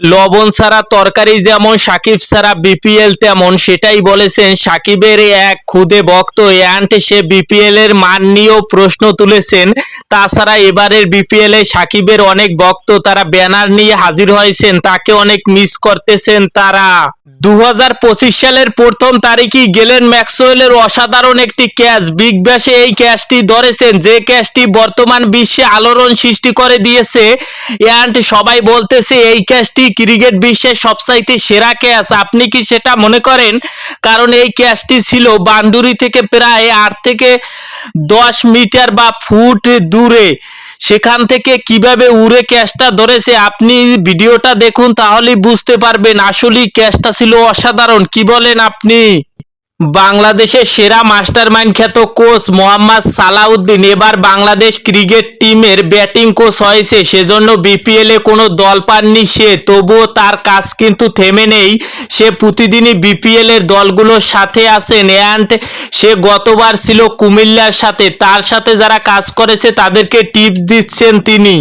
লবণ ছাড়া তরকারি যেমন, সাকিব সারা বিপিএল তেমন, সেটাই বলেছেন। সাকিবের এক খুদে ভক্ত অ্যান্ড সে বিপিএল এর মান নিয়েও প্রশ্ন তুলেছেন। তাছাড়া এবারের বিপিএল এ সাকিবের অনেক ভক্ত তারা ব্যানার নিয়ে হাজির হয়েছেন, তাকে অনেক মিস করতেছেন তারা। দু হাজার পঁচিশ সালের প্রথম তারিখই গেলেন ম্যাক্সওয়েলের অসাধারণ একটি ক্যাচ। বিগ ব্যাশে এই ক্যাচটি ধরেছেন, যে ক্যাচটি বর্তমান বিশ্বে আলোড়ন সৃষ্টি করে দিয়েছে। অ্যান্ড সবাই বলতেছে, এই ক্যাচটি ক্রিকেট বিশ্বের সবচাইতে সেরা ক্যাচ। আপনি কি সেটা মনে করেন? কারণ এই ক্যাচটি ছিল বান্ডুরি থেকে প্রায় আট থেকে দশ মিটার বা ফুট দূরে। সেখান থেকে কীভাবে উড়ে ক্যাশটা ধরেছে, আপনি ভিডিওটা দেখুন, তাহলেই বুঝতে পারবেন আসলেই ক্যাশটা ছিল অসাধারণ। কি বলেন আপনি? বাংলাদেশের সেরা মাস্টারমাইন্ড খ্যাত কোচ মোহাম্মদ সালাউদ্দিন। এবার বাংলাদেশ ক্রিকেট টিমের ব্যাটিং কোচ হয়েছে। সেজন্য বিপিএল কোনো দল পাননি সে। তবুও তার কাজ কিন্তু থেমে নেই। সে প্রতিদিনই বিপিএল এর দলগুলোর সাথে আছেন অ্যান্ড সে গতবার ছিল কুমিল্লার সাথে। তার সাথে যারা কাজ করেছে তাদেরকে টিপস দিচ্ছেন তিনি।